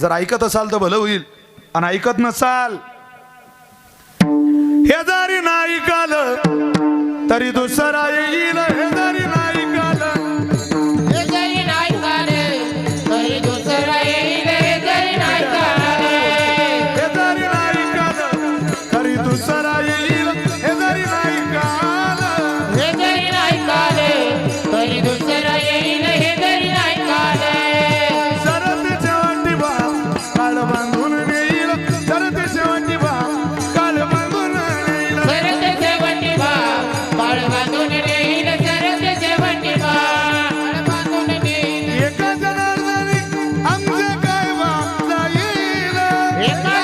जर ऐकत असाल तर भलं होईल. आणि ऐकत नसाल हे जरी नाही ऐकलं तरी दुसरा येईल. Amen.